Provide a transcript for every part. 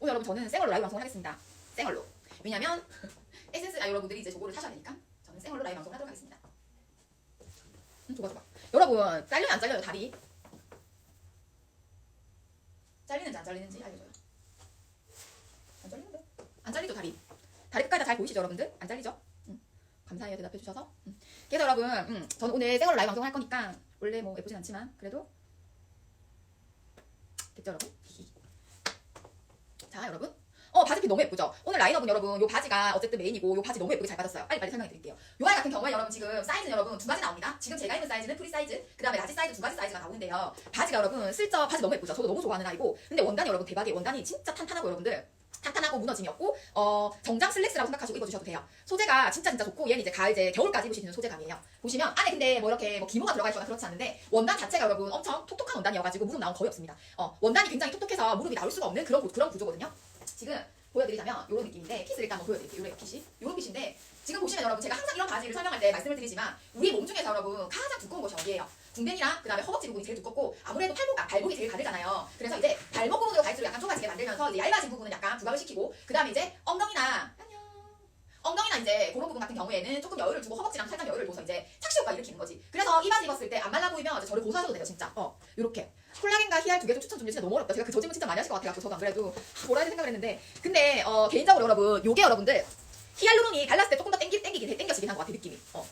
오늘 여러분 저는 생얼로 라이브 방송을 하겠습니다. 생얼로. 왜냐면 에센스 아 여러분들이 이제 저거를 사셔야 되니까 저는 생얼로 라이브 방송을 하도록 하겠습니다. 음, 줘봐 줘봐. 여러분 잘려요 안 잘려요 다리? 잘리는지 안 잘리는지 알려줘요. 안 잘리는데? 안 잘리죠 다리? 다리 끝까지 다 잘 보이시죠 여러분들? 안 잘리죠? 음. 감사해요 대답해 주셔서. 음. 그래서 여러분 음, 저는 오늘 생얼로 라이브 방송을 할 거니까 원래 뭐 예쁘진 않지만 그래도 됐죠 여러분? 자 여러분. 어 바지핏 너무 예쁘죠? 오늘 라인업은 여러분 요 바지가 어쨌든 메인이고 요 바지 너무 예쁘게 잘 받았어요. 빨리 빨리 설명해 드릴게요. 요 아이 같은 경우에 여러분 지금 사이즈는 여러분 두 가지 나옵니다. 지금 제가 입는 사이즈는 프리 사이즈 그 다음에 라지 사이즈 두 가지 사이즈가 나오는데요. 바지가 여러분 슬쩍 바지 너무 예쁘죠? 저도 너무 좋아하는 아이고. 근데 원단이 여러분 대박이에요. 원단이 진짜 탄탄하고 여러분들 탄탄하고 무너짐이 없고 어 정장 슬랙스라고 생각하시고 입어주셔도 돼요. 소재가 진짜 진짜 좋고 얘는 이제 가을 이제 겨울까지 입을 수 있는 소재감이에요. 보시면 안에 근데 뭐 이렇게 뭐 기모가 들어가 있거나 그렇지 않은데 원단 자체가 여러분 엄청 톡톡한 원단이어가지고 무릎 나온 거의 없습니다. 어 원단이 굉장히 톡톡해서 무릎이 나올 수가 없는 그런 구- 그런 구조거든요. 지금 보여드리자면 이런 느낌인데 핏을 일단 한번 보여드릴게요. 이런 핏이. 이런 핏인데 지금 보시면 여러분 제가 항상 이런 바지를 설명할 때 말씀을 드리지만 우리 몸 중에서 여러분 가장 두꺼운 것이 어디예요 궁뎅이랑 그다음에 허벅지 부분이 제일 두껍고 아무래도 팔목 발목이 제일 가늘잖아요. 그래서 이제 발목 부분으로 갈수록 약간 좁아지게 만들면서 이제 얇아진 부분은 약간 부각을 시키고 그다음에 이제 엉덩이나 안녕 엉덩이나 이제 그런 부분 같은 경우에는 조금 여유를 두고 허벅지랑 살짝 여유를 둬서 이제 착시 효과 일으키는 거지. 그래서 이 바지 입었을 때 안 말라 보이면 저를 고소하셔도 돼요 진짜. 어 요렇게 콜라겐과 히알 두 개 좀 추천 좀 진짜 너무 어렵다. 제가 그 저 질문 진짜 많이 하실 것 같아요. 저도 안 그래도 뭐라 해야 생각을 했는데 근데 어 개인적으로 여러분 요게 여러분들 히알루론이 발랐을 때 조금 더 땡기 땡기긴 해 땡겨지긴 한 것 같아 느낌이. 어.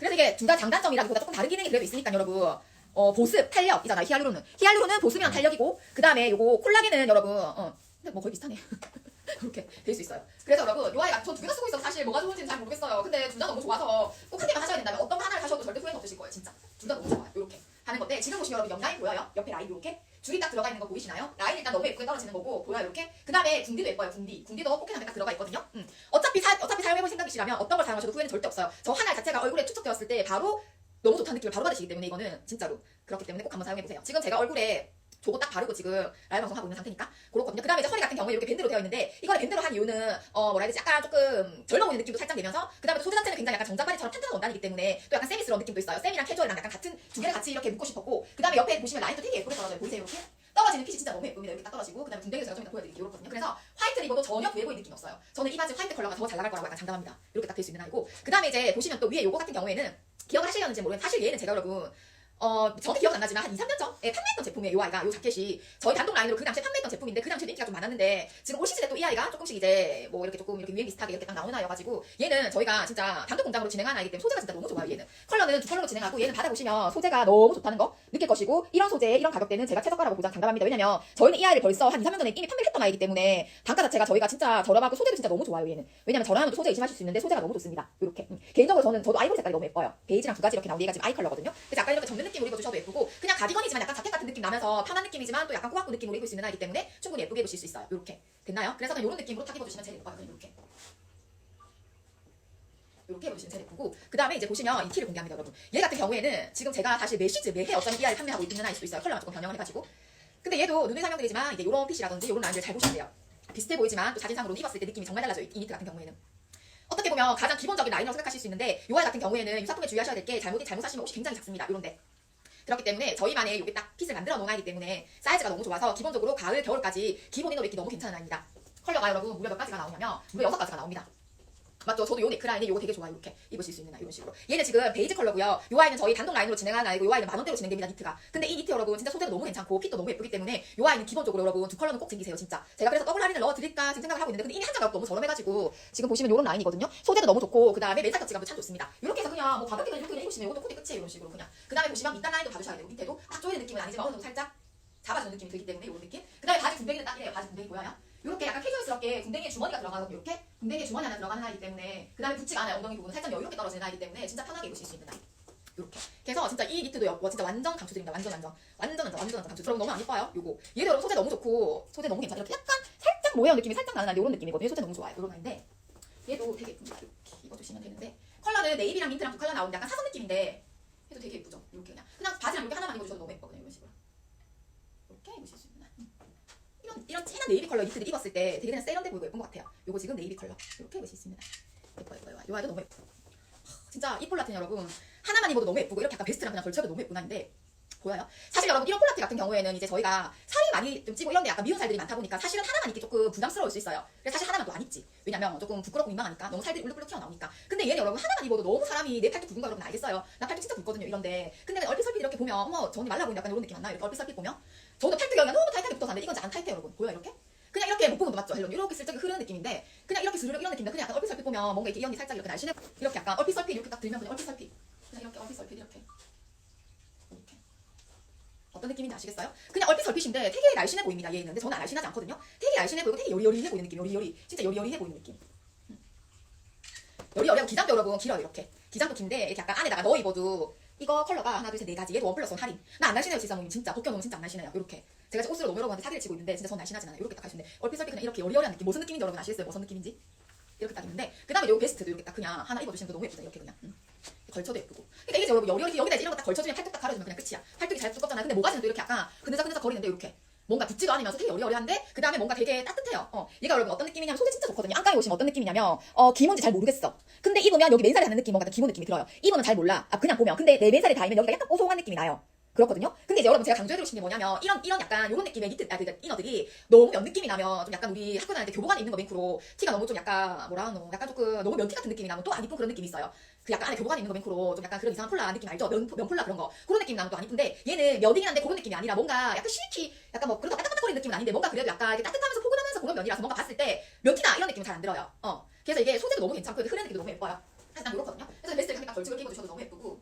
그래서 이게 둘 다 장단점이라기보다 조금 다른 기능이 그래도 있으니까 여러분. 어 보습 탄력이잖아요 히알루론은. 히알루론은 보습이랑 탄력이고 그 다음에 요거 콜라겐은 여러분 어. 근데 뭐 거의 비슷하네. 그렇게 될 수 있어요. 그래서 여러분 요 아이가 저 두 개 다 쓰고 있어서 사실 뭐가 좋은지는 잘 모르겠어요. 근데 둘 다 너무 좋아서 꼭 한 개만 하셔야 된다면 어떤 거 하나를 하셔도 절대 후회는 없으실 거예요 진짜. 둘 다 너무 좋아요 요렇게 하는 건데 지금 보시면 여러분 옆 라인 보여요? 옆에 라인 요렇게 줄이 딱 들어가 있는 거 보이시나요? 라인 일단 너무 예쁘게 떨어지는 거고 보여요 이렇게? 그 다음에 궁디도 예뻐요 궁디. 궁디도 포켓함에 딱 들어가 있거든요? 음. 어차피 사, 어차피 사용해볼 생각이시라면 어떤 걸 사용하셔도 후회는 절대 없어요. 저 하나 자체가 얼굴에 투척되었을 때 바로 너무 좋다는 느낌을 바로 받으시기 때문에 이거는 진짜로. 그렇기 때문에 꼭 한번 사용해보세요. 지금 제가 얼굴에 저거 딱 바르고 지금 라이브 방송 하고 있는 상태니까 그렇거든요. 그 다음에 이제 허리 같은 경우에 이렇게 밴드로 되어 있는데 이거를 밴드로 한 이유는 어 뭐라 해야 되지? 약간 조금 젊어 보이는 느낌도 살짝 내면서 그 다음에 또 소재 자체는 굉장히 약간 정장바지처럼 탄탄한 원단이기 때문에 또 약간 세미스러운 느낌도 있어요. 세미랑 캐주얼이랑 약간 같은 두 개를 같이 이렇게 묶고 싶었고 그 다음에 옆에 보시면 라인도 되게 예쁘게 떨어져요. 보이세요 이렇게. 떨어지는 핏이 진짜 너무 예쁩니다 이렇게 딱 떨어지고 그 다음에 궁뎅이도 제가 좀 이따 보여드릴게요 이렇거든요. 그래서 화이트를 입어도 전혀 부해 보이는 느낌이 없어요. 저는 이 바지 화이트 컬러가 더 잘 나갈 거라고 약간 장담합니다. 이렇게 딱 될 수 있는 아이고. 그 다음에 이제 보시면 또 위에 요거 같은 경우에는 기억을 하시려는지 모르겠는데 사실 얘는 제가 여러분 어, 정확히 기억은 안 나지만 한 2, 3년 전에 판매했던 제품이에요, 이 아이가. 요 자켓이. 저희 단독 라인으로 그 당시에 판매했던 제품인데 그 당시에 인기가 좀 많았는데 지금 올 시즌에 또 이 아이가 조금씩 이제 뭐 이렇게 조금 이렇게 유행 비슷하게 이렇게 딱 나오는 아이여가지고 얘는 저희가 진짜 단독 공장으로 진행하는 아이기 때문에 소재가 진짜 너무 좋아요, 얘는. 컬러는 두 컬러로 진행하고 얘는 받아보시면 소재가 너무 좋다는 거 느낄 것이고 이런 소재, 이런 가격대는 제가 최저가라고 보장 장담합니다. 왜냐면 저희는 이 아이를 벌써 한 2, 3년 전에 이미 판매를 했던 아이기 때문에 단가 자체가 저희가 진짜 저렴하고 소재도 진짜 너무 좋아요, 얘는. 왜냐면 저렴하면 소재 의심하실 수 있는데 소재가 너무 좋습니다. 이렇게. 음. 개인적으로 저는 저도 아이보리 색깔이 너무 예뻐요. 베이지랑 두 가지 이렇게 나오는 얘가 지금 아이 컬러거든요. 그래서 약간 이렇게 접는 느낌으로 입어주셔도 예쁘고 그냥 가디건이지만 약간 자켓 같은 느낌 나면서 편한 느낌이지만 또 약간 꾸안꾸 느낌으로 입을 수 있는 아이기 때문에 충분히 예쁘게 입으실 수 있어요. 이렇게 됐나요? 그래서 그냥 이런 느낌으로 딱 입어주시면 제일 예뻐요. 그냥 이렇게. 입어주시면 제일 예쁘고 그 다음에 이제 보시면 이 티를 공개합니다 여러분 얘 같은 경우에는 지금 제가 사실 매 시즌 매해 어쩌면 이 아이를 판매하고 있는 아이일 수도 있어요 컬러가 조금 변형을 해가지고 근데 얘도 눈에 설명드리지만 이게 이런 핏이라든지 이런 라인들 잘 보시면 돼요 비슷해 보이지만 또 사진상으로 입었을 때 느낌이 정말 달라져요 이 니트 같은 경우에는 어떻게 보면 가장 기본적인 라인이라고 생각하실 수 있는데 이 아이 같은 경우에는 유사품에 주의하셔야 될 게 잘못 잘못 사시면 옷이 굉장히 작습니다 이런데 그렇기 때문에 저희만의 요게 딱 핏을 만들어 놓은 아이기 때문에 사이즈가 너무 좋아서 기본적으로 가을 겨울까지 기본 이너 입기 너무 괜찮은 아이입니다. 컬러가 여러분 무려 몇 가지가 나오냐면 무려 여섯 가지가 나옵니다 맞죠? 저도 요 네크라인이 요거 되게 좋아요. 이렇게 입으실 수 있는 아이 이런 식으로. 얘는 지금 베이지 컬러고요. 요 아이는 저희 단독 라인으로 진행하는 아이고 요 아이는 만 원대로 진행됩니다. 니트가. 근데 이 니트 여러분 진짜 소재도 너무 괜찮고 핏도 너무 예쁘기 때문에 요 아이는 기본적으로 여러분 두 컬러는 꼭 챙기세요. 진짜. 제가 그래서 더블 할인을 넣어 드릴까 지금 생각을 하고 있는데 근데 이미 한 장이 너무 저렴해가지고 지금 보시면 요런 라인이거든요. 소재도 너무 좋고 그 다음에 멘탈 터치감도 참 좋습니다. 이렇게 해서 그냥 뭐 가볍게 그냥 이렇게 그냥 입으시면 이것도 코디 끝이에요. 이런 식으로 그냥. 그 다음에 보시면 밑단 라인도 봐주셔야 되고 밑에도 딱 조이는 느낌은 아니지만 어느 정도 살짝 잡아주는 느낌이 들기 때문에 이런 느낌. 그 다음에 바지 군뱅이는 딱 이래요. 바지 군뱅이 보여요? 이렇게 약간 캐주얼스럽게 군뱅이에 주머니가 들어가고 이렇게 군뱅이에 주머니 하나 들어가는 아이기 때문에 그 다음에 붙지가 않아요 엉덩이 부분 살짝 여유롭게 떨어지는 아이기 때문에 진짜 편하게 입으실 수 있는 아이 이렇게. 그래서 진짜 이 니트도 여- 와, 진짜 완전 강추드립니다. 완전 완전. 완전 완전 완전 강추. 여러분 너무 안 이뻐요. 요거. 얘도 여러분 소재 너무 좋고 소재 너무 괜찮아요. 이렇게 약간 살짝 모양 느낌이 살짝 나는 이런 느낌이거든요. 소재 너무 좋아요. 이런 아인데 얘도 되게 예쁩니다 이렇게 입어주시면 되는데 컬러는 네이비랑 민트랑 두 컬러 나오는데 약간 사선 느낌인데 얘도 되게 예쁘죠? 이렇게 그냥 그냥 바지랑 이렇게 하나만 입어주셔도 너무 예쁘거든요 이런 식으로. 이렇게 입으실 수 있는. 아 이. 이런 이런 진한 네이비 컬러 니트를 입었을 때 되게 그냥 세련돼 보이고 예쁜 것 같아요. 요거 지금 네이비 컬러 이렇게 수 있습니다. 예뻐요, 예뻐요. 요 아이도 너무 예뻐. 하, 진짜 이 폴라틴 여러분 하나만 입어도 너무 예쁘고 이렇게 약간 베스트랑 그냥 걸쳐도 너무 예쁜 아인데 보여요? 사실 여러분 이런 콜라티 같은 경우에는 이제 저희가 살이 많이 좀 찌고 이런 데 약간 미운 살들이 많다 보니까 사실은 하나만 입기 조금 부담스러울 수 있어요. 그래서 사실 하나만 또 안 입지. 왜냐면 조금 부끄럽고 민망하니까 너무 살들이 울룩울룩 튀어나오니까. 근데 얘는 여러분 하나만 입어도 너무 사람이 내 팔뚝 굵은 거 여러분 알겠어요. 나 팔뚝 진짜 굵거든요 이런데. 근데 얼핏얼핏 이렇게 보면 어머 저 언니 말라 보인다 약간 이런 느낌 안 나요? 이렇게 얼핏얼핏 보면 저도 팔뚝이 여기가 너무 타이트하게 붙어서 안 타이트해요 여러분. 보여요 이렇게? 그냥 이렇게 못 보면 맞죠? 헬로 이렇게 슬쩍 흐르는 느낌인데 그냥 이렇게 스르륵 이런 느낌인데 그냥 약간 얼핏얼핏 보면 뭔가 이렇게 이 언니 살짝 이렇게 날씬해 이렇게 약간 얼핏얼핏 이렇게 딱 들면 그냥 얼핏얼핏. 그냥 이렇게 얼핏얼핏 이렇게. 이렇게. 어떤 느낌인지 아시겠어요? 그냥 얼핏얼핏인데 되게 날씬해 보입니다 얘는. 근데 저는 날씬하지 않거든요. 되게 날씬해 보이고 되게 여리여리해 보이는 느낌 여리여리. 진짜 여리여리해 보이는 느낌. 음. 여리여리하고 기장도 여러분 길어요 이렇게. 기장도 긴데 이렇게 약간 안에다가 넣어 입어도 이거 컬러가 하나 둘셋네 가지. 얘도 원 플러스 원 할인. 나 안 날씬해요 지사모님 진짜. 벗겨놓으면 진짜 안 날씬해요. 이렇게 제가 옷으로 너무 여러분한테 사기를 치고 있는데 진짜 전 날씬하진 않아요. 이렇게 딱 하시는데 얼핏얼핏 그냥 이렇게 여리여리한 느낌. 무슨 느낌인지 여러분 아시겠어요? 무슨 느낌인지? 이렇게 딱 있는데 그 다음에 요 베스트도 이렇게 딱 그냥 하나 입어주시는 거 너무 예쁘죠 이렇게 그냥. 음. 걸쳐도 예쁘고. 그러니까 이게 여러분 여리여리 여기다 이런 거 딱 걸쳐주면 팔뚝 딱 가려주면 그냥 끝이야. 팔뚝이 잘 두껍잖아요. 근데 모가지는 또 이렇게 약간 그느적그느적 거리는데 이렇게. 뭔가 붙지도 않으면서 되게 여리여리한데 그 다음에 뭔가 되게 따뜻해요. 어. 얘가 여러분 어떤 느낌이냐면 소재 진짜 좋거든요. 안가에 오시면 어떤 느낌이냐면 어 기모인지 잘 모르겠어. 근데 입으면 여기 맨살에 닿는 느낌 뭔가 기모 느낌이 들어요. 입으면 잘 몰라. 아 그냥 보면. 근데 내 맨살에 닿으면 여기가 약간 뽀송한 느낌이 나요 그렇거든요. 근데 이제 여러분 제가 강조해드리고 싶은 게 뭐냐면 이런 이런 약간 이런 느낌의 니트 아, 그 이너들이 너무 면 느낌이 나면 좀 약간 우리 학교 다닐 때 교복 안에 입는 거 맹크로 티가 너무 좀 약간 뭐라 하노 약간 조금 너무 면티 같은 느낌이 나면 또 안 이쁜 그런 느낌이 있어요. 그 약간 안에 교복 안에 있는 거 맹크로 좀 약간 그런 이상한 폴라 느낌 알죠? 면, 면 폴라 그런 거 그런 느낌 나면 또 안 이쁜데 얘는 면이긴 한데 그런 느낌이 아니라 뭔가 약간 실키 약간 뭐 그래도 따뜻거리는 느낌은 아닌데 뭔가 그래도 약간 따뜻하면서 포근하면서 그런 면이라서 뭔가 봤을 때 면티나 이런 느낌은 잘 안 들어요. 어 그래서 이게 소재도 너무 괜찮고 흐르는 느낌도 너무 예뻐요. 이렇거든요. 그래서 베스트를 딱 걸치고 끼고 주셔도 너무 예쁘고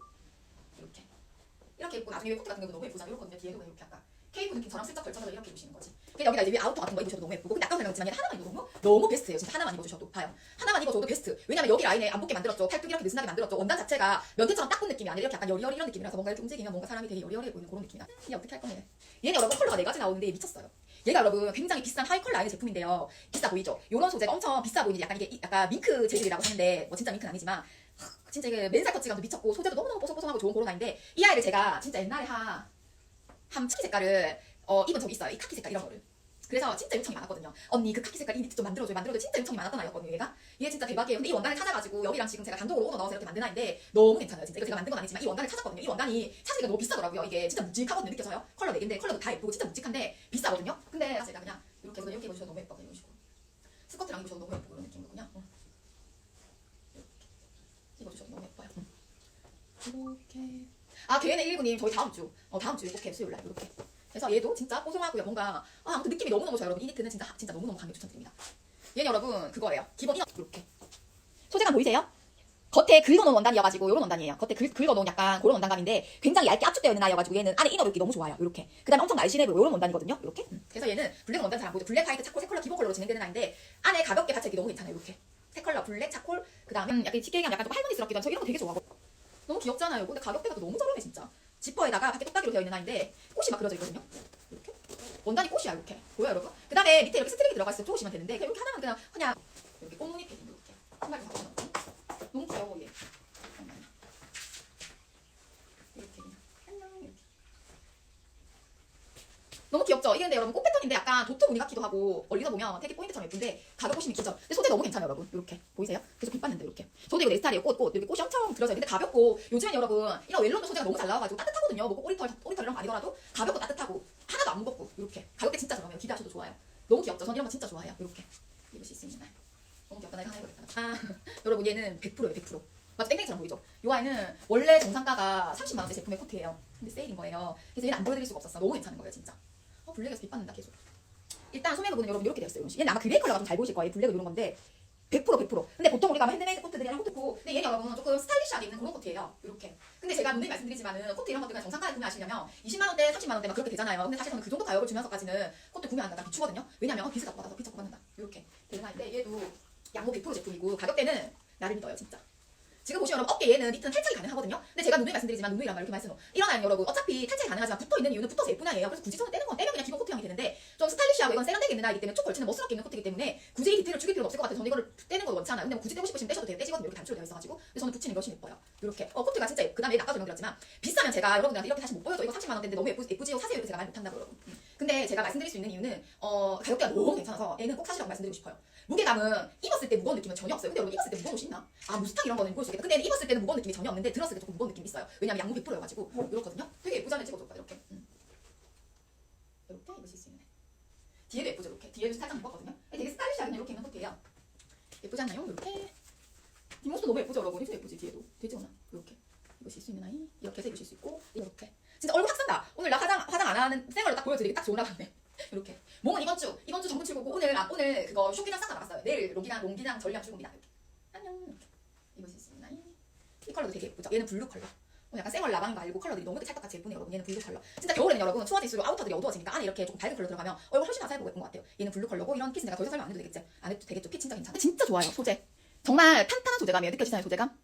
이렇게 입고 나중에 코트 같은 경우도 너무 예쁘잖아요. 이렇거든요. 뒤에도 이렇게 약간 케이크 느낌 저랑 슬쩍 걸쳐서 이렇게 입으시는 거지. 그냥 여기다 이제 위 아우터 같은 거 입으셔도 너무 예쁘고 근데 아까 설명했지만 얘는 하나만 입어도 너무 너무 베스트예요. 진짜 하나만 입어주셔도 봐요. 하나만 입어줘도 베스트. 왜냐면 여기 라인에 안 붙게 만들었죠. 팔뚝 이렇게 느슨하게 만들었죠. 원단 자체가 면티처럼 딱 붙는 느낌이 아니라 이렇게 약간 여리여리 이런 느낌이라서 뭔가 이렇게 움직이면 뭔가 사람이 되게 여리여리해 보이는 그런 느낌이야. 이게 어떻게 할 거냐. 얘는 여러분 컬러가 네 가지 나오는데 미쳤어요. 얘가 여러분 굉장히 비싼 하이컬 라인의 제품인데요. 비싸 보이죠? 요런 소재가 엄청 비싸 보이는 약간 이게 이- 약간 밍크 재질이라고 하는데 뭐 진짜 밍크는 아니지만 하, 진짜 이게 맨살 터치감도 미쳤고 소재도 너무너무 뽀송뽀송하고 좋은 그런 라인인데 이 아이를 제가 진짜 옛날에 한, 한 차키 색깔을 어, 입은 적이 있어요. 이 카키 색깔 이런 거를. 그래서 진짜 요청이 많았거든요. 언니 그 카키 색깔 이 니트 좀 만들어줘요. 만들어줘요. 진짜 요청이 많았던 아이였거든요. 얘가. 얘 진짜 대박이에요. 근데 이 원단을 찾아가지고 여기랑 지금 제가 단독으로 오더 넣어서 이렇게 만든 아이인데 너무 괜찮아요. 진짜 이거 제가 만든 건 아니지만 이 원단을 찾았거든요. 이 원단이 찾으니까 너무 비싸더라고요. 이게 진짜 묵직하거든요. 느껴져요. 컬러 4개인데 컬러도 다 예쁘고 진짜 묵직한데 비싸거든요. 근데 제가 그냥 이렇게 해서 이렇게 입어주셔도 너무 예뻐요. 이런 식으로. 스커트랑 입으셔도 너무 예쁘고 이런 느낌이거든요. 어. 이렇게 입어주셔도 너무 예뻐요. 이렇게. 아, 걔네 119님 저희 다음 주, 어, 다음 주에 꼭 해요. 수요일 날 이렇게. 그래서 얘도 진짜 뽀송하고요. 뭔가 아, 아무튼 느낌이 너무너무 좋아요. 여러분 이 니트는 진짜 진짜 너무너무 강력 추천드립니다. 얘는 여러분 그거예요. 기본 이너 이렇게. 소재감 보이세요? 겉에 긁어놓은 원단이어가지고 이런 원단이에요. 겉에 긁, 긁어놓은 약간 그런 원단감인데 굉장히 얇게 압축되어 있는 아이여가지고 얘는 안에 이너 입기 너무 좋아요. 이렇게. 그 다음에 엄청 날씬해 보이고 이런 원단이거든요. 이렇게. 음. 그래서 얘는 블랙 원단 잘 안 보이죠. 블랙 화이트 차콜 세 컬러 기본 컬러로 진행되는 아이인데 안에 가볍게 받쳐 입기 너무 괜찮아요. 이렇게. 세 컬러 블랙 차콜 그 다음에 음, 약간 치계감 약간 좀 할머니스럽기도 저 이런 거 되게 좋아하고 너무 귀엽잖아요. 근데 가격대가 또 너무 저렴해 진짜. 지퍼에다가 밖에 똑딱이로 되어 있는 아이인데 꽃이 막 그려져 있거든요. 이렇게 원단이 꽃이야 이렇게 보여요 여러분? 그 다음에 밑에 이렇게 스트링이 들어가 있어요. 쪼으시면 되는데 그냥 이렇게 하나만 그냥 그냥 이렇게 꽃무늬 패딩 이렇게 신발 좀 바꿔놓고 너무 귀여워 얘. 잠깐만요. 이렇게 그냥 안녕 이렇게. 너무 귀엽죠? 이게 근데 여러분 꽃 패턴인데 약간 도트 무늬 같기도 하고 멀리서 보면 되게 포인트처럼 예쁜데 가격 보시면 기죠. 근데 소재 너무 괜찮아요 여러분. 이렇게 보이세요? 계속 빛 받는데 이렇게. 저도 이거 내 스타일이에요. 꽃, 꽃. 이렇게 꽃이 엄청 들어져요. 근데 가볍고 요즘엔 여러분 이런 웰론도 소재가 너무 잘 나와가지고 따뜻하거든요. 뭐 꼬리털, 꼬리털 이런 거 아니더라도 가볍고 따뜻하고 하나도 안 무겁고 이렇게. 가격대 진짜 저렴해요. 기대하셔도 좋아요. 너무 귀엽죠? 전 이런 거 진짜 좋아해요. 이렇게. 입을 수 날. 너무 귀엽다. 나 이거 하나 해보겠다. 아, 여러분 얘는 100%예요. 100%. 맞죠? 땡땡이처럼 보이죠? 이 아이는 원래 정상가가 30만 원대 제품의 코트예요. 근데 세일인 거예요. 그래서 얘는 안 보여드릴 수가 없었어. 너무 괜찮은 거예요, 진짜. 어, 블랙에서 빛 받는다 계속. 일단 소매 부분은 여러분 이렇게 식. 얘는 아마 그레이 컬러가 좀 잘 보이실 거예요. 블랙은 이런 건데 100% 100%. 근데 보통 우리가 핸드메이드 코트들이랑 코트고 근데 얘는 여러분 조금 스타일리시하게 입는 그런 코트예요. 이렇게. 근데 제가 분명히 말씀드리지만은 코트 이런 것들 정상가에 구매하시려면 20만 원대, 30만 원대 막 그렇게 되잖아요. 근데 사실 저는 그 정도 가격을 주면서까지는 코트 구매한다. 나 비추거든요. 왜냐면 어, 비슷하고 받아서 비싸고 받는다. 이렇게 되는 아인데 얘도 양모 100% 제품이고 가격대는 나를 믿어요, 진짜. 지금 보시면 여러분 어깨 얘는 니트는 탈착이 가능하거든요. 근데 제가 누누이 말씀드리지만 누누이란 말 이렇게 말씀 이런 아이는 여러분 어차피 탈착이 가능하지만 붙어 있는 이유는 붙어서 예쁜 아이예요. 그래서 굳이 손을 떼는 건 떼면 그냥 기본 코트형이 되는데 좀 스타일리시하고 이건 세련되게 입는 아이기 때문에 쭉 걸치는 멋스럽게 입는 코트이기 때문에 굳이 이 디테일을 죽일 필요는 없을 것 같아요. 저는 이거를 떼는 걸 원치 않아요. 근데 뭐 굳이 떼고 싶으시면 떼셔도 돼요. 떼지거든요. 이렇게 단추로 되어 있어가지고. 근데 저는 붙이는 게 훨씬 예뻐요. 이렇게. 어 코트가 진짜 예- 그다음에 아까 설명드렸지만 비싸면 제가 여러분들한테 이렇게 다시 못 보여줘. 이거 30만 원대인데 너무 예쁘, 예쁘지요. 사세요. 이렇게 제가 말 못한다고 여러분. 음. 근데 제가 말씀드릴 수 있는 이유는 어, 가격대가 너무 괜찮아서 얘는 꼭 사시라고 말씀드리고 싶어요. 무게감은 입었을 때 무거운 느낌은 전혀 없어요. 근데 여러분 입었을 때 무거운 옷이 있나? 아 무스탕 이런 거는 수 있겠다. 근데 입었을 때는 무거운 느낌이 전혀 없는데 들었을 때 조금 무거운 느낌이 있어요. 왜냐면 양모 100%여가지고 이렇거든요. 되게 예쁘잖아요. 찍어줘 봐 이렇게. 음. 이렇게 입으실 수 있는. 뒤에도 예쁘죠 이렇게. 뒤에도 살짝 묶었거든요. 되게 스타일리시하게 이렇게 입는 것도 돼요. 예쁘지 않나요? 이렇게. 뒷모습도 너무 예쁘죠 여러분. 뒤도 예쁘지 뒤에도. 되지 않아? 이렇게. 입으실 수 있는 아이 이렇게 해서 입으실 수 있고 이렇게. 진짜 얼굴 확 산다. 오늘 나 화장 화장 안 하는 생얼을 딱 보여드리기 딱 좋은 날같네 이렇게. 몸은 이번 주 이번 주 정분 출고고 오늘 아, 오늘 그거 쇼기장 싹다 나갔어요. 내일 롱기장 롱기장 전량 출고입니다. 이렇게. 안녕. 이렇게. 아이. 이 컬러도 되게 예쁘죠. 얘는 블루 컬러. 오늘 약간 생얼 라방 말고 컬러들이 너무 찰떡같이 예쁘네요 여러분. 얘는 블루 컬러. 진짜 겨울에는 여러분 추워질수록 아우터들이 어두워지니까 안에 이렇게 조금 밝은 컬러 들어가면 얼굴 훨씬 화사해 보고 예쁜 것 같아요. 얘는 블루 컬러고 이런 핏은 내가 더 이상 설명 안 해도 되겠지. 안 해도 되겠죠. 핏 진짜 괜찮아. 진짜 좋아요 소재. 정말 탄탄한 소재감이에요. 느껴지나요 소재감?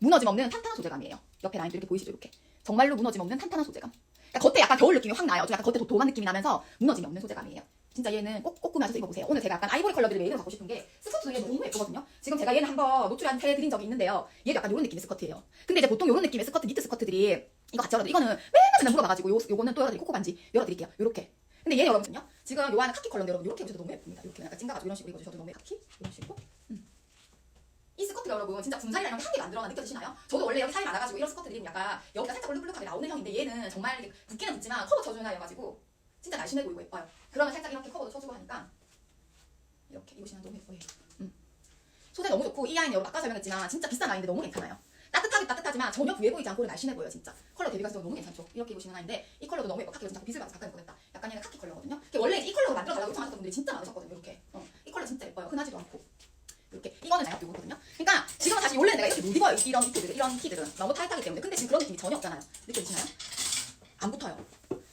무너짐 없는 탄탄한 소재감이에요. 옆에 라인도 이렇게 보이시죠 이렇게. 정말로 무너짐 없는 탄탄한 소재감. 그러니까 겉에 약간 겨울 느낌이 확 나요. 좀 약간 겉에 도도한 느낌이 나면서 무너짐이 없는 소재감이에요. 진짜 얘는 꼭, 꼭 구매하셔서 입어보세요. 오늘 제가 약간 아이보리 컬러들을 메인으로 갖고 싶은 게 스커트도 얘 너무 예쁘거든요. 지금 제가 얘는 한번 노출한 해드린 적이 있는데요. 얘도 약간 이런 느낌의 스커트예요. 근데 이제 보통 이런 느낌의 스커트, 니트 스커트들이 이거 같이 열어도 이거는 맨날 맨날 물어봐가지고 요, 요거는 또 열어드리고 코코 반지 열어드릴게요. 요렇게. 근데 얘는 여러분요. 지금 요 안에 카키 컬러인데 여러분 이렇게 입으셔도 너무 예쁩니다. 이렇게 약간 찡가가지고 이런 식으로 입어주셔도 너무 카키 이런 식으로. 스커트가 여러분 진짜 군살이랑 한 개가 안 들어가 느껴지시나요? 저도 원래 여기 살이 많아가지고 이런 스커트들이 약간 여기가 살짝 얼룩블룩하게 나오는 형인데 얘는 정말 이렇게 붓기는 붓지만 커버 쳐주는 아이여가지고 진짜 날씬해 보이고 예뻐요. 그러면 살짝 이렇게 커버도 쳐주고 하니까 이렇게 입으시면 너무 예뻐요. 음. 소재 너무 좋고 이 아이는 여러분 아까 설명했지만 진짜 비싼 아이인데 너무 괜찮아요. 따뜻하게 따뜻하지만 전혀 부해 보이지 않고 날씬해 보여요 진짜. 컬러 대비가 진짜 너무 괜찮죠. 이렇게 입으시는 아이인데 이 컬러도 너무 예뻐. 카키가 진짜 빛을 받아서 가까이 보냈다. 약간 얘는 카키 컬러거든요. 원래 이 컬러로 만들어달라고 요청하셨던 분들이 진짜 많으셨거든요. 이렇게. 어. 이 컬러 진짜 예뻐요. 흔하지도 않고. 이렇게 이거는 나요 이거거든요. 그러니까 지금은 사실 원래 내가 이렇게 못 입어요. 이런 티들 이런 티들은 너무 타이트하기 때문에. 근데 지금 그런 느낌이 전혀 없잖아요. 느껴지시나요? 안 붙어요.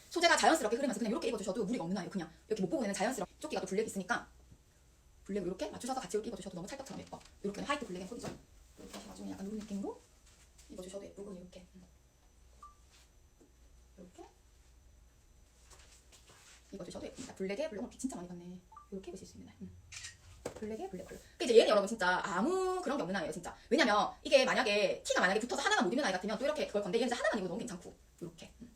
소재가 자연스럽게 흐르면서 그냥 이렇게 입어주셔도 무리가 없는 아이예요. 그냥 이렇게 못 보고 내는 자연스럽게 조끼가 또 블랙이 있으니까 블랙 이렇게 맞추셔서 같이 이렇게 입어주셔도 너무 찰떡처럼 예뻐. 이렇게 화이트 블랙의 코디죠. 이렇게 하셔가지고 약간 이런 느낌으로 입어주셔도 예쁘고 이렇게 입어주셔도 예쁩니다. 블랙에 블랙 빛 진짜 많이 받네. 이렇게 입으실 수 날. 음. 블랙에 블랙 컬러. 그 이제 얘는 여러분 진짜 아무 그런 게 없는 아이예요 진짜. 왜냐면 이게 만약에 티가 만약에 붙어서 하나만 못 입는 아이 같으면 또 이렇게 그걸 건데 얘는 하나만 입어도 너무 괜찮고 이렇게. 음.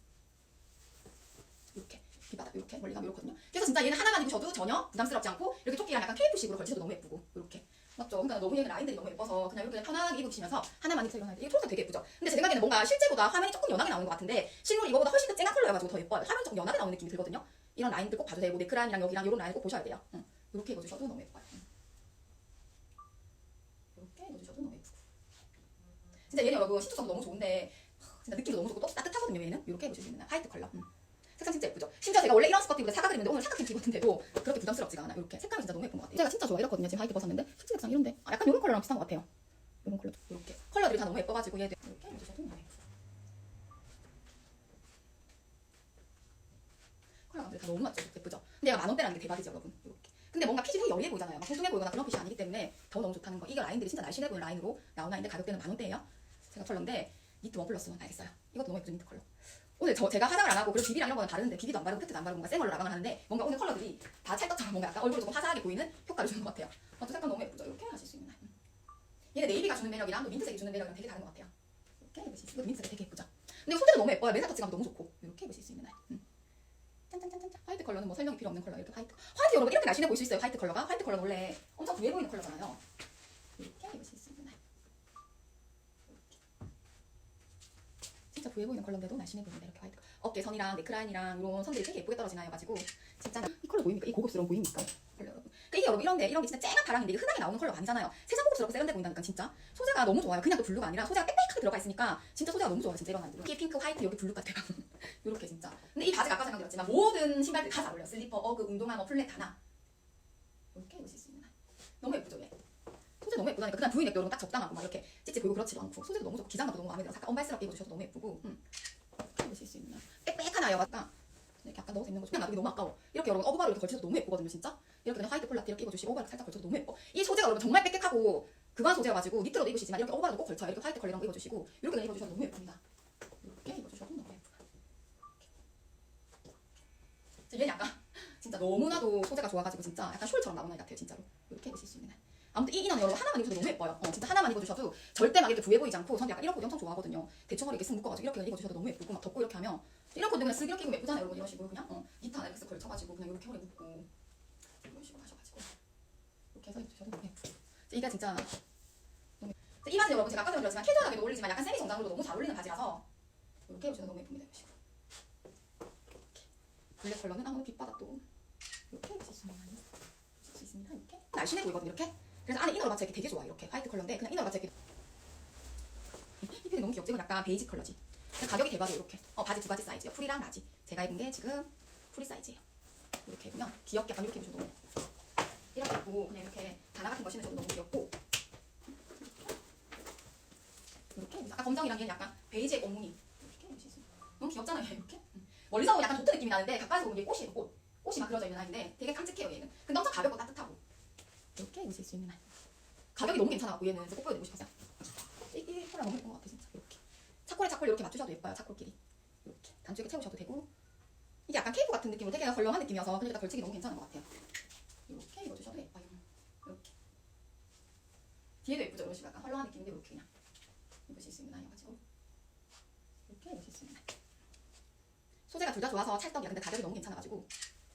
이렇게 뒷바닥 이렇게 멀리 가면 이렇거든요. 그래서 진짜 얘는 하나만 입으셔도 전혀 부담스럽지 않고 이렇게 조끼랑 약간 케이프식으로 걸치셔도 너무 예쁘고 이렇게 맞죠? 그러니까 너무 얘는 라인들이 너무 예뻐서 그냥 이렇게 편하게 입으시면서 하나만 입으세요. 이게 초록색 되게 예쁘죠? 근데 제 생각에는 뭔가 실제보다 화면이 조금 연하게 나오는 것 같은데 실물 이거보다 훨씬 더 쨍한 컬러여가지고 더 예뻐요. 화면 조금 연하게 나오는 느낌이 들거든요. 이런 라인들 꼭 봐주세요. 뭐 네크라인이랑 여기랑 이런 라인 꼭 보셔야 돼요. 응. 이렇게 입어주셔도 너무 예뻐요. 응. 이렇게 입어주셔도 너무 예쁘고 진짜 얘는 여러분 시초성도 너무 좋은데 진짜 느낌도 너무 좋고 또 따뜻하거든요. 얘는 이렇게 입으실 수 있는 화이트 컬러. 응. 색상 진짜 예쁘죠? 심지어 제가 원래 이런 스커트 입는데 사각을 입는데 오늘 삼각형 입었는데도 그렇게 부담스럽지가 않아요. 이렇게 색감이 진짜 너무 예쁜 것 같아요. 제가 진짜 좋아 이렇거든요. 지금 화이트 벗었는데 색지 색상 이런데 아, 약간 이런 컬러랑 비슷한 것 같아요. 이런 컬러 이렇게 컬러들이 다 너무 예뻐가지고 얘들 이렇게 입으셔도 예쁘고 컬러감들 다 너무 맞죠? 예쁘죠? 근데 얘가 만 원대라는 게 대박이죠, 여러분. 이렇게. 근데 뭔가 핏이 되게 여리해 보이잖아요. 막 통통해 보이거나 그런 핏이 아니기 때문에 더 너무 좋다는 거. 이거 라인들이 진짜 날씬해 보이는 라인으로 나오는 아이인데 가격대는 만 원대예요. 제가 컬러인데 니트 원 플러스 원 알겠어요. 이것도 너무 예쁘죠, 니트 컬러. 오늘 저 제가 화장을 안 하고 그리고 비비랑 이런 거는 다른데 비비도 안 바르고 팩트도 안 바르고 뭔가 생얼로 라방을 하는데 뭔가 오늘 컬러들이 다 찰떡처럼 뭔가 약간 얼굴이 조금 화사하게 보이는 효과를 주는 것 같아요. 어떤 색감 너무 예쁘죠? 이렇게 하실 수 있는 날. 음. 얘네 네이비가 주는 매력이랑 또 민트색이 주는 매력이랑 되게 다른 것 같아요. 이렇게 입으실 수 있고 민트색이 되게 예쁘죠? 근데 소재도 너무 예뻐요. 매사 터치감 너무 좋고 이렇게 입으실 수 있는 날. 음. 짠짠짠짠. 화이트 컬러는 뭐 설명이 필요 없는 컬러. 이렇게 화이트. 화이트 여러분 이렇게 날씬해 보일 수 있어요. 화이트 컬러가. 화이트 컬러는 원래 엄청 부해 보이는 컬러잖아요. 이렇게 입으실 수 있는 날. 이렇게. 부해 보이는 컬러인데도 날씬해 보이는데 이렇게 화이트. 어깨 선이랑 네크라인이랑 이런 선들이 되게 예쁘게 떨어지나요? 가지고 진짜 이 컬러 보입니까? 이 고급스러운 보입니까? 여러분. 그러니까 이게 여러분 이런데 이런 게 진짜 쨍한 바람인데 이게 흔하게 나오는 컬러가 아니잖아요. 세상 고급스럽고 세련돼 보인다니까 진짜 소재가 너무 좋아요. 그냥 또 블루가 아니라 소재가 빽빽하게 들어가 있으니까 진짜 소재가 너무 좋아요. 진짜 이런 아이들. 여기 핑크, 화이트, 여기 블루 같아요. 이렇게 진짜. 근데 이 바지가 아까 설명드렸지만 모든 신발들 다 잘 어울려. 슬리퍼, 어그, 운동화, 뭐 플랫 하나. 이렇게 입으실 수 있는 날. 너무 예쁘죠, 얘. 소재 너무 예쁘다니까 그냥 부인액 여러분 딱 적당하고 막 이렇게 찌찌 보이고 그렇지도 않고 소재도 너무 좋고 기장감도 너무 마음에 들어. 약간 언발스럽 게 입어주셔도 너무 예쁘고. 음. 입으실 수 날. 빽빽한 아이여가지고 이렇게 약간 넣어서 입는 거죠. 그냥 놔두기 너무 아까워. 이렇게 여러분 어부바로 이렇게 걸쳐도 너무 예쁘거든요, 진짜. 이렇게 그냥 화이트 폴라티 이렇게 입어주시고 오버락 살짝 걸쳐도 너무 예뻐. 이 소재가 여러분 정말 빽빽하고 그건 소재여가지고 니트로도 입으시지만 이렇게 오버락도 꼭 걸쳐요. 이렇게 화이트 거 입어주시고 이렇게 그냥 입어주셔도 너무 예쁩니다. 이렇게 입어주셔도 너무 예쁘다. 얘는 약간 진짜 너무나도 소재가 좋아가지고 진짜 약간 숄처럼 나오는 아이 같아요, 진짜로. 이렇게 입으실 수 있는 날. 아무튼 이 인원 여러분 하나만 입어도 너무 예뻐요. 어, 진짜 하나만 입어주셔도 절대 막 이렇게 부해 보이지 않고 저는 약간 이런 코디 엄청 좋아하거든요. 대충 허리 이렇게 쓱 묶어가지고 이렇게 입어주셔도 너무 예쁘고 막 덮고 이렇게 하면 이런 코디 그냥 쓱 이렇게 입으면 예쁘잖아요. 여러분 이런 식으로 그냥 어, 니트 하나 이렇게 쓱 걸쳐가지고 그냥 이렇게 허리 묶고 이런 식으로 하셔가지고 이렇게 해서 입으셔도 너무 예쁘고 이게 진짜 너무 이 바지 여러분 제가 아까 전에 그랬지만 캐주얼하게도 어울리지만 약간 세미 정장으로도 너무 잘 어울리는 바지라서 이렇게 입으셔도 너무 예쁩니다. 이런 식으로 블랙 컬러는 아무 빛바다 또 이렇게 입을 수 있습니다. 입을 수 있습니다. 이렇게 날씬해 보이거든요. 이렇게 그래서 안에 이너를 맞춰 입기 되게 좋아 이렇게. 화이트 컬러인데 그냥 이너를 맞춰 입기 이 핏이 너무 귀엽지? 이건 약간 베이지 컬러지. 가격이 대박이에요 이렇게. 어 바지 두 가지 사이즈요. 풀이랑 라지. 제가 입은 게 지금 풀이 사이즈예요. 이렇게 입으면 귀엽게 약간 이렇게 입으셔도 이렇게 입고 그냥 이렇게 단화 같은 거 신으셔도 너무 귀엽고. 이렇게. 아까 검정이랑 얘는 약간 베이지의 꽃무늬. 이렇게 있어요. 너무 귀엽잖아요 이렇게? 음. 멀리서 약간 도트 느낌이 나는데 가까이서 보면 이게 꽃이에요 꽃. 꽃이 막 그려져 있는 아이인데 되게 깜찍해요 얘는. 근데 엄청 가볍고 따뜻하고 이렇게 입으실 수 있는 아이 가격이 너무 괜찮아갖고 얘는 꼭 보여드리고 싶었어요 이, 이 컬러 너무 예쁜 것 같아 진짜 이렇게. 차콜에 차콜 이렇게 맞추셔도 예뻐요. 차콜끼리. 이렇게. 단쪽에 채우셔도 되고. 이게 약간 케이프 같은 느낌으로 되게 헐렁한 느낌이어서 그러니까 걸치기 너무 괜찮은 것 같아요. 이렇게 입어주셔도 예뻐요. 이렇게. 뒤에도 예쁘죠? 이런 식으로 약간 헐렁한 느낌인데 이렇게 그냥 입으실 수 있는 아이여가지고. 이렇게 입으실 수 있는 소재가 둘 다 좋아서 찰떡이야. 근데 가격이 너무 괜찮아가지고.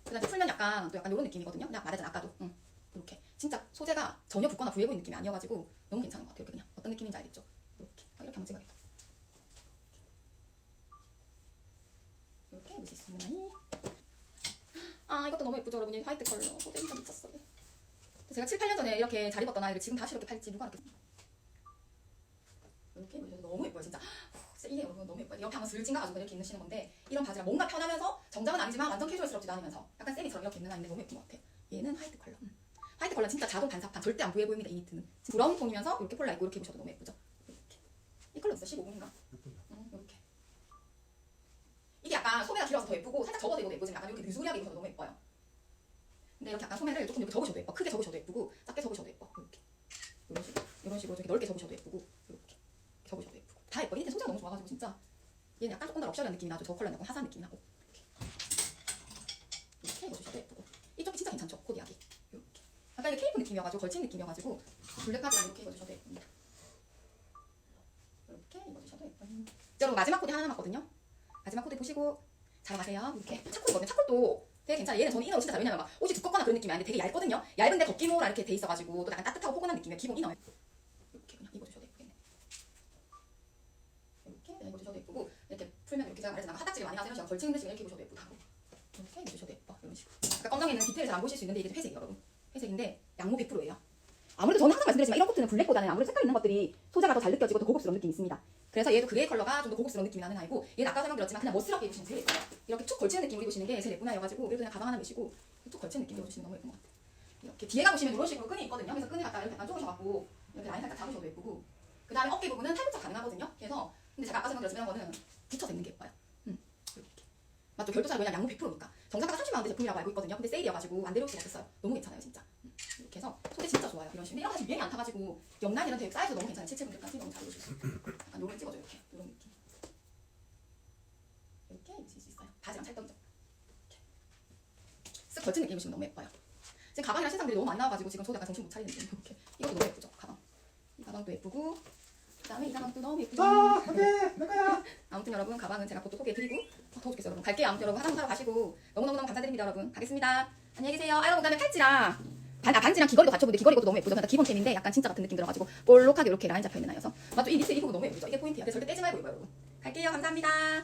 그다음에 풀면 약간 또 약간 이런 느낌이거든요? 그냥 말하자면 아까도. 응. 이렇게 진짜 소재가 전혀 붓거나 부해 보이는 느낌이 아니어가지고 너무 괜찮은 것 같아요. 이렇게 그냥 어떤 느낌인지 알겠죠? 이렇게. 아, 이렇게 한번 찍어야겠다. 이렇게 입으실 수 있는 아이. 아 이것도 너무 예쁘죠 여러분? 이 화이트 컬러. 소재 진짜 미쳤어요 제가 7, 8년 전에 이렇게 잘 입었던 아이를 지금 다시 이렇게 팔지 누가 이렇게. 이렇게 입으셔도 너무 예뻐요 진짜. 진짜 이게 여러분 너무 예뻐요. 이렇게 한번 슬 찡가가지고 이렇게 입으시는 건데 이런 바지가 뭔가 편하면서 정장은 아니지만 완전 캐주얼스럽지도 않으면서 약간 세미처럼 이렇게 입는 아이인데 너무 예쁜 것 같아요 얘는 화이트 컬러. 음. 화이트 컬러 진짜 자동 반사판 절대 안 부해 보입니다 이 니트는. 브라운 톤이면서 이렇게 폴라 입고 이렇게 입으셔도 너무 예쁘죠? 이렇게. 이 컬러 진짜 15분인가 음, 이렇게. 이게 약간 소매가 길어서 더 예쁘고 살짝 접어도 입어도 예쁘지만 약간 이렇게 느수하게 입어도 너무 예뻐요. 근데 이렇게 약간 소매를 조금 이렇게 접으셔도 예뻐. 크게 접으셔도 예쁘고 작게 접으셔도 예뻐. 이렇게. 이런 식으로 이런 식으로 넓게 접으셔도 예쁘고 이렇게. 접으셔도 예쁘고. 다 예뻐. 이게 소재가 너무 좋아가지고 진짜 얘는 약간 조금 더 럭셔리한 느낌이 나죠 저 컬러는 약간 화사한 느낌이 나고 이렇게 이렇게 입어주셔도 예쁘고 이쪽이 진짜 괜찮죠 코디하기 이렇게 약간 케이프 느낌이어가지고 걸친 느낌이어가지고 블랙카드랑 이렇게 입어주셔도 예쁩니다 이렇게 입어주셔도 예뻐요 여러분 마지막 코디 하나 남았거든요? 마지막 코디 보시고 자러 가세요. 이렇게. 차콜이거든요 차콜도 되게 괜찮아요 얘는 저는 이너로 진짜 잘 왜냐면 막 옷이 두껍거나 그런 느낌이 아닌데 되게 얇거든요? 얇은데 걷기모라 이렇게 돼 있어가지고 또 약간 따뜻하고 포근한 느낌이에요 기본 이너예요 이렇게 그냥 입어주셔도 예쁘겠네. 이렇게 그냥 입어주셔도 예쁘고 이렇게 풀면 이렇게 제가 말했잖아요 하딱지를 많이 나서 식으로 걸치는 듯이 이렇게 입으셔도 예쁘다고. 이렇게 입으셔도 예뻐. 이런 식으로. 아까 검정에는 디테일을 잘안 보실 수 있는데 이게 좀 회색이에요 여러분 회색인데 양모 100%예요. 아무래도 저는 항상 말씀드리지만 이런 코트는 블랙보다는 아무래도 색깔 있는 것들이 소재가 더 잘 느껴지고 더 고급스러운 느낌이 있습니다. 그래서 얘도 그레이 컬러가 좀 더 고급스러운 느낌이 나는 아이고 얘는 아까 설명드렸지만 그냥 멋스럽게 입으시면 제일 예뻐요. 이렇게 툭 걸치는 느낌으로 입으시는 게 제일 예쁜 아이여가지고 그래도 그냥 가방 하나 메시고 툭 걸치는 느낌으로 입으시면 너무 예쁜 것 같아요. 이렇게 뒤에가 보시면 이런 식으로 끈이 있거든요. 그래서 끈을 갖다 이렇게 약간 쪼으셔갖고 이렇게 라인 살짝 잡으셔도 예쁘고 그 다음에 어깨 부분은 탈부착 가능하거든요. 그래서 근데 제가 아까 설명드렸지만 이런 거는 붙여서 입는 게 예뻐요 맞죠? 잘 왜냐면 양모 100%니까. 정상가가 30만 원대 제품이라고 알고 있거든요. 근데 세일이어가지고 안 데려올 수가 없었어요. 너무 괜찮아요 진짜. 음, 이렇게 해서 소재 진짜 좋아요 이런 식으로. 이런 거 사실 유행이 안 타가지고 영란이랑 되게 사이즈 너무 괜찮아요. 77분들까지 너무 잘 있어요. 약간 요걸 찍어줘 이렇게. 이런 느낌. 이렇게 입으실 수 있어요. 바지랑 찰떡이죠. 이렇게. 쓱 걸친 느낌 입으시면 너무 예뻐요. 지금 가방이랑 신상들이 너무 안 나와가지고 지금 저도 약간 정신 못 차리는 느낌. 이렇게. 이것도 너무 예쁘죠 가방. 이 가방도 예쁘고 그 다음에 이 가방도 너무 예쁘죠 아, 안돼, 내 거야. 아무튼 여러분 가방은 제가 곧 소개해드리고 어, 더워 죽겠어요 여러분. 갈게요. 아무튼 여러분 화장 사러 가시고 너무너무너무 감사드립니다 여러분. 가겠습니다. 안녕히 계세요. 아 여러분 그다음에 팔찌랑 반, 아, 반지랑 귀걸이도 갖춰보는데 귀걸이도 너무 예쁘죠? 그냥 기본템인데 약간 진짜 같은 느낌 들어가지고 볼록하게 이렇게 라인 잡혀있는 아이여서. 맞죠? 이 니트 입으면 너무 예쁘죠? 이게 포인트야. 그래서 절대 떼지 말고 입어요 여러분. 갈게요. 감사합니다